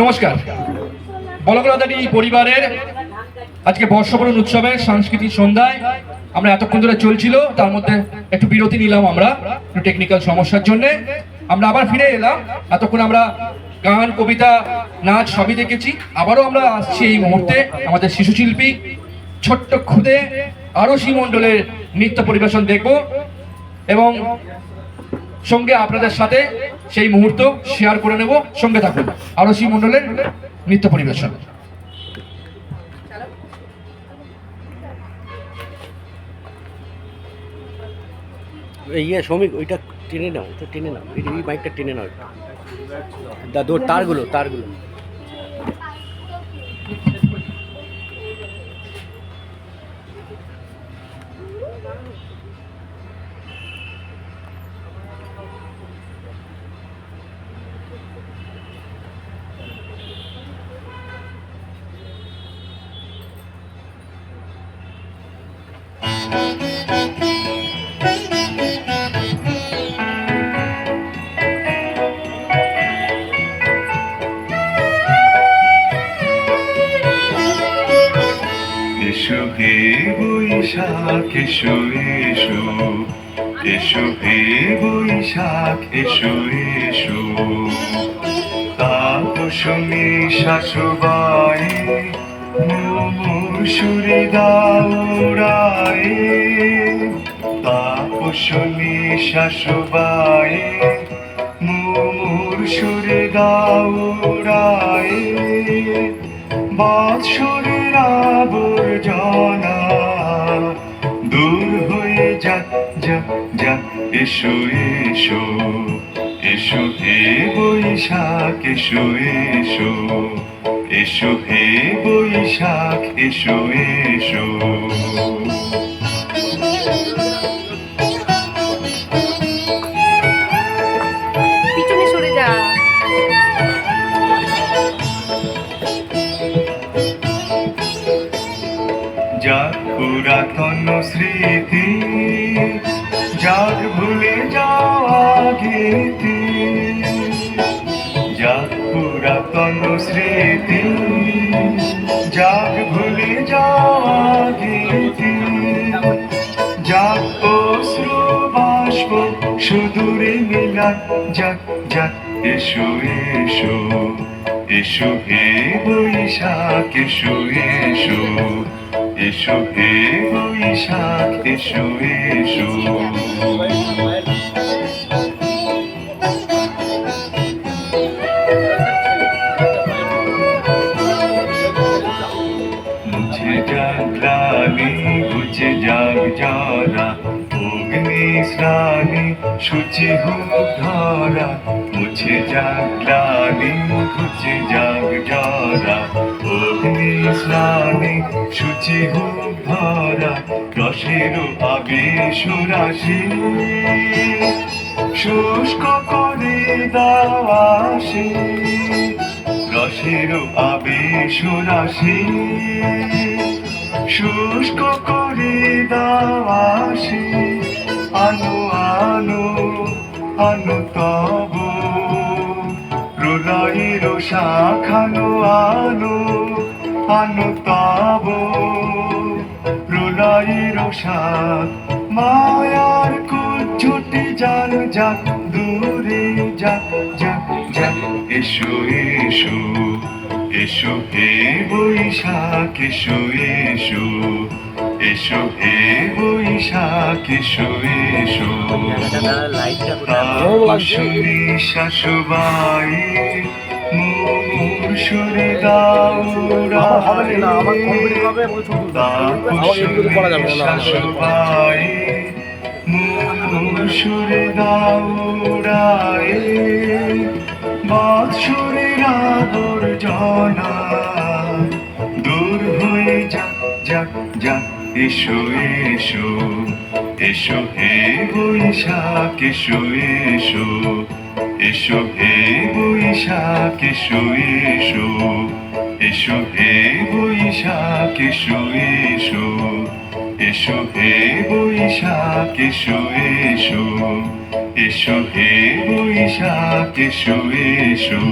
নমস্কার। বলকলতাটি পরিবারের আজকে বর্ষবরণ উৎসবের সাংস্কৃতিক সন্ধ্যায় আমরা এতক্ষণ ধরে চলছিল, তার মধ্যে একটু বিরতি নিলাম আমরা, একটু টেকনিক্যাল সমস্যার জন্য। আমরা আবার ফিরে এলাম, এতক্ষণ আমরা গান, কবিতা, নাচ সবই দেখেছি। আবারও আমরা আসছি এই মুহূর্তে আমাদের শিশু শিল্পী ছোট্ট খুদে আরশি মণ্ডলের নৃত্য পরিবেশন দেখব এবং সঙ্গে আপনাদের সাথে সেই মুহূর্ত শেয়ার করে নেব। সঙ্গে থাকুন। আরসি মণ্ডলের নৃত্য পরিবেশন। ইয়ে শ্রমিক, ওইটা টেনে নাও তো টেনে নাও। এই বাইকটা টেনে নাও। একটু। দা- দৌড় তারগুলো তারগুলো। এসো হে বৈশাখ এসো এসো। এসো হে বৈশাখ এসো এসো। তাপসনী শাশুবাই মুসুরি দাউরায় তাপসনী শাশুবাই মুমুর সুরে দাউরায় বৎসরের আবর্জনা দূর হয়ে যাক যাক যাক, এসো এসো এসো হে বৈশাখ, এসো এসো এসো হে বৈশাখ এসো এসো। যা। পুরাতন স্মৃতি যাক ভুলে যাওয়া গীতি যাক পুরাতন স্মৃতি, যাক ভুলে যাওয়া গীতি যাক অশ্রু বাষ্প, সুদূরে মিলান। যাক যাক, এসো এসো এসো হে বৈশাখ, এসো এসো এসো হে বৈশাখ, এসো এসো। যারা অগ্নি স্নানে সূচি হোক ধরা, মুছে যাক গ্লানি ঘুচে যাক যারা অগ্নি স্নানে সূচি হোক ধরা, রসের আবেশ রাশি শুষ্ক করে দাওয়াসি রসের আবেশ রাশি শুষ্ক করে দাওয়াসি আনো আনো আনো তব। প্রলয়ের শাখানো, আনো আনো তব। প্রলয়ের শাখ মায়ার কুচ্ছুটি জান যাক, দূরে যাক যাক যাক, এসো এসো। এসো হে বৈশাখ এসো এসো এসো হে বৈশাখ এসো এসো তাপসনী শাশুবাই মুর সুরে দাউরা হবে না আমার কমপ্লিট হবে আমার এগুলো করা যাবে না, না, না। শাশুবাই মুর সুরে দাউরায় বাৎসরের আবর্জনা দূর হয়ে যাক যাক যাক, এসো এসো এসো হে বৈশাখ, এসো এসো এসো হে বৈশাখ, এসো এসো এসো হে বৈশাখ, এসো এসো এসো হে বৈশাখ, এসো এসো এসো হে বৈশাখ, এসো এসো।